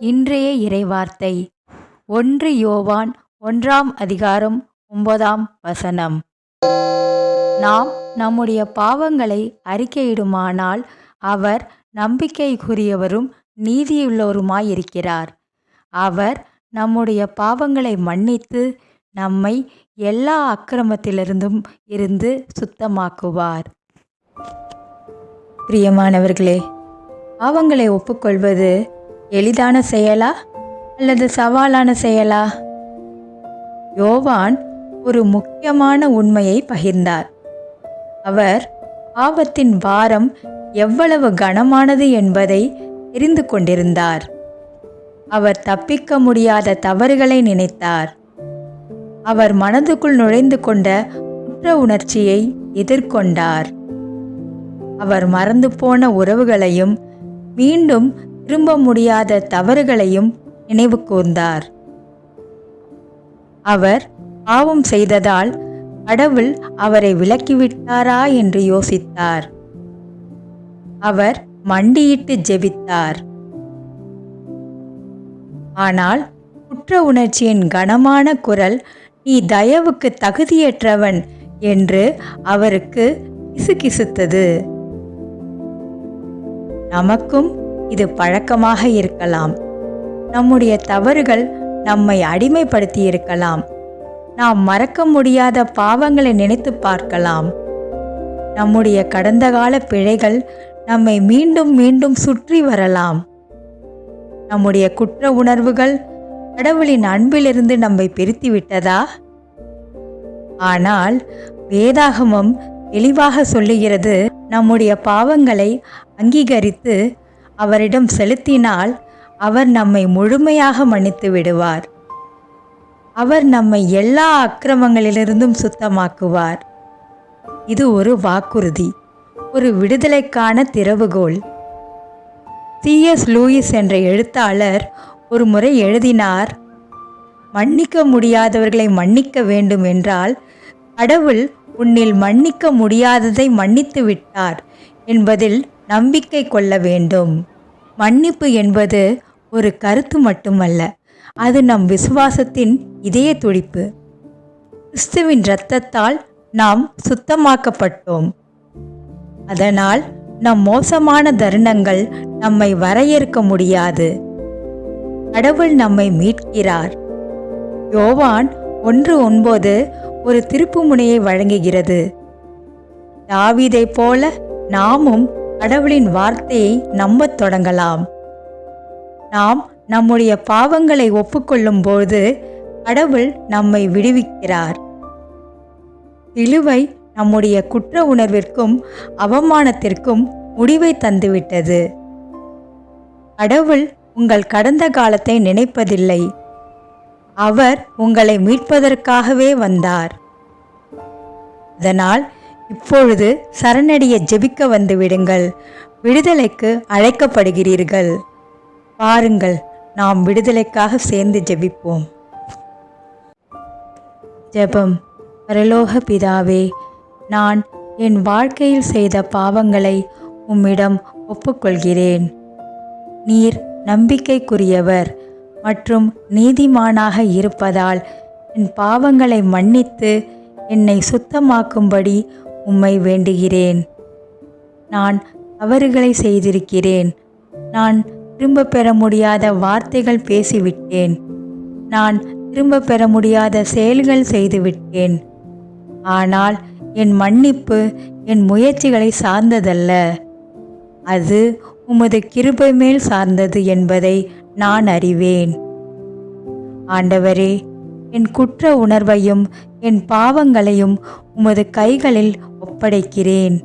இன்றைய இறைவார்த்தை. ஒன்று யோவான் ஒன்றாம் அதிகாரம் ஒன்பதாம் வசனம். நாம் நம்முடைய பாவங்களை அறிக்கையிடுமானால் அவர் நம்பிக்கைக்குரியவரும் நீதியுள்ளவருமாயிருக்கிறார். அவர் நம்முடைய பாவங்களை மன்னித்து நம்மை எல்லா அக்கிரமத்திலிருந்தும் இருந்து சுத்தமாக்குவார். பிரியமானவர்களே பாவங்களை ஒப்புக்கொள்வது எளிதான செயலா அல்லது சவாலான செயலா? யோவான் ஒரு முக்கியமான உண்மையை பகிர்ந்தார். அவர் பாவத்தின் பாரம் எவ்வளவு கனமானது என்பதை தெரிந்து கொண்டிருந்தார். அவர் தப்பிக்க முடியாத தவறுகளை நினைத்தார். அவர் மனதுக்குள் நுழைந்து கொண்ட குற்ற உணர்ச்சியை எதிர்கொண்டார். அவர் மறந்து போன உறவுகளையும் மீண்டும் திரும்ப முடியாத தவறுகளையும் நினைவு கூர்ந்தார். அவர் பாவம் செய்ததால் கடவுள் அவரை விலக்கிவிட்டாரா என்று யோசித்தார். அவர் மண்டியிட்டு ஜெபித்தார். ஆனால் குற்ற உணர்ச்சியின் கனமான குரல் நீ தயவுக்கு தகுதியற்றவன் என்று அவருக்கு கிசுகிசுத்தது. நமக்கும் இது பழக்கமாக இருக்கலாம். நம்முடைய தவறுகள் நம்மை அடிமைப்படுத்தி இருக்கலாம். நாம் மறக்க முடியாத பாவங்களை நினைத்து பார்க்கலாம். நம்முடைய கடந்த கால பிழைகள் நம்மை மீண்டும் மீண்டும் சுற்றி வரலாம். நம்முடைய குற்ற உணர்வுகள் கடவுளின் அன்பிலிருந்து நம்மை பிரித்து விட்டதா? ஆனால் வேதாகமம் தெளிவாக சொல்லுகிறது நம்முடைய பாவங்களை அங்கீகரித்து அவரிடம் செலுத்தினால் அவர் நம்மை முழுமையாக மன்னித்து விடுவார். அவர் நம்மை எல்லா அக்கிரமங்களிலிருந்தும் சுத்தமாக்குவார். இது ஒரு வாக்குறுதி ஒரு விடுதலைக்கான திறவுகோல். சிஎஸ் லூயிஸ் என்ற எழுத்தாளர் ஒரு முறை எழுதினார் மன்னிக்க முடியாதவர்களை மன்னிக்க வேண்டும் என்றால் கடவுள் உன்னில் மன்னிக்க முடியாததை மன்னித்து விட்டார் என்பதில் நம்பிக்கை கொள்ள வேண்டும். மன்னிப்பு என்பது ஒரு கருத்து மட்டுமல்ல அது நம் விசுவாசத்தின் இதய துடிப்பு. கிறிஸ்துவின் இரத்தத்தால் நாம் சுத்தமாக்கப்பட்டோம். அதனால் நம் மோசமான தருணங்கள் நம்மை வரையறுக்க முடியாது. கடவுள் நம்மை மீட்கிறார். யோவான் ஒன்று ஒன்பது ஒரு திருப்புமுனையை வழங்குகிறது. தாவிதை போல நாமும் கடவுளின் வார்த்தையை நம்பத் தொடங்கலாம். நாம் நம்முடைய பாவங்களை ஒப்புக்கொள்ளும்போது கடவுள் நம்மை விடுவிக்கிறார். சிலுவை நம்முடைய குற்ற உணர்விற்கும் அவமானத்திற்கும் முடிவை தந்துவிட்டது. கடவுள் உங்கள் கடந்த காலத்தை நினைப்பதில்லை. அவர் உங்களை மீட்பதற்காகவே வந்தார். அதனால் இப்பொழுது சரணடைய ஜெபிக்க வந்து விடுங்கள். விடுதலைக்கு அழைக்கப்படுகிறீர்கள். பாருங்கள் நாம் விடுதலைக்காக சேர்ந்து ஜெபிப்போம். ஜெபம். பரலோக பிதாவே நான் என் வாழ்க்கையில் செய்த பாவங்களை உம்மிடம் ஒப்புக்கொள்கிறேன். நீர் நம்பிக்கைக்குரியவர் மற்றும் நீதிமானாக இருப்பதால் என் பாவங்களை மன்னித்து என்னை சுத்தமாக்கும்படி உம்மை வேண்டுகிறேன். நான் தவறுகளை செய்திருக்கிறேன். நான் திரும்ப பெற முடியாத வார்த்தைகள் பேசிவிட்டேன். நான் திரும்ப பெற முடியாத செயல்கள் செய்துவிட்டேன். ஆனால் என் மன்னிப்பு என் முயற்சிகளை சார்ந்ததல்ல. அது உமது கிருபை மேல் சார்ந்தது என்பதை நான் அறிவேன். ஆண்டவரே என் குற்ற உணர்வையும் என் பாவங்களையும் உமது கைகளில் ஒப்படைக்கிறேன்.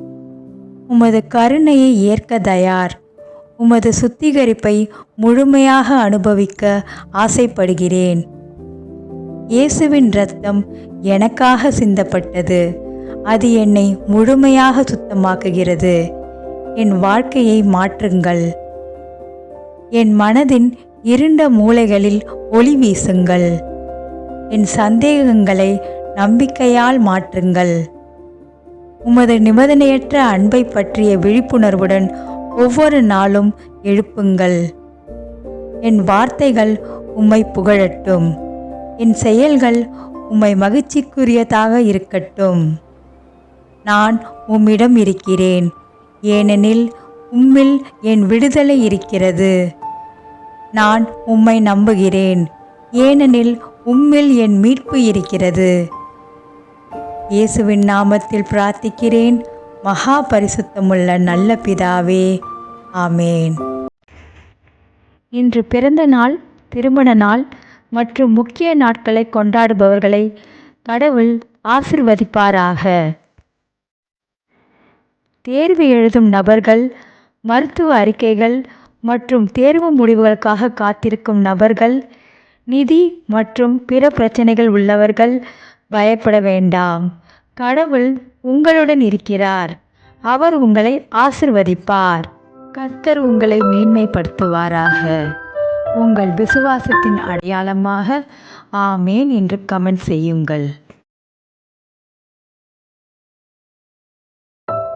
உமது கருணையை ஏற்க தயார். உமது சுத்திகரிப்பை முழுமையாக அனுபவிக்க ஆசைப்படுகிறேன். இயேசுவின் இரத்தம் எனக்காக சிந்தப்பட்டது. அது என்னை முழுமையாக சுத்தமாக்குகிறது. என் வாழ்க்கையை மாற்றுங்கள். என் மனதின் இருண்ட மூலைகளில் ஒளி வீசுங்கள். என் சந்தேகங்களை நம்பிக்கையால் மாற்றுங்கள். உமது நிபந்தனையற்ற அன்பை பற்றிய விழிப்புணர்வுடன் ஒவ்வொரு நாளும் எழுப்புங்கள். என் வார்த்தைகள் உம்மை புகழட்டும். என் செயல்கள் உம்மை மகிழ்ச்சிக்குரியதாக இருக்கட்டும். நான் உம்மிடம் இருக்கிறேன். ஏனெனில் உம்மில் என் விடுதலை இருக்கிறது. நான் உம்மை நம்புகிறேன். ஏனெனில் உம்மில் என் மீட்பு இருக்கிறது. இயேசுவின் நாமத்தில் பிரார்த்திக்கிறேன். மகா பரிசுத்தமுள்ள நல்ல பிதாவே. ஆமேன். இன்று பிறந்த நாள் திருமண நாள் மற்றும் முக்கிய நாட்களை கொண்டாடுபவர்களை கடவுள் ஆசிர்வதிப்பாராக. தேர்வு எழுதும் நபர்கள் மருத்துவ அறிக்கைகள் மற்றும் தேர்வு முடிவுகளுக்காக காத்திருக்கும் நபர்கள் நிதி மற்றும் பிற பிரச்சனைகள் உள்ளவர்கள் பயப்பட வேண்டாம். கடவுள் உங்களுடன் இருக்கிறார். அவர் உங்களை ஆசிர்வதிப்பார். கர்த்தர் உங்களை மேன்மைப்படுத்துவாராக. உங்கள் விசுவாசத்தின் அடையாளமாக ஆமேன் என்று கமெண்ட் செய்யுங்கள்.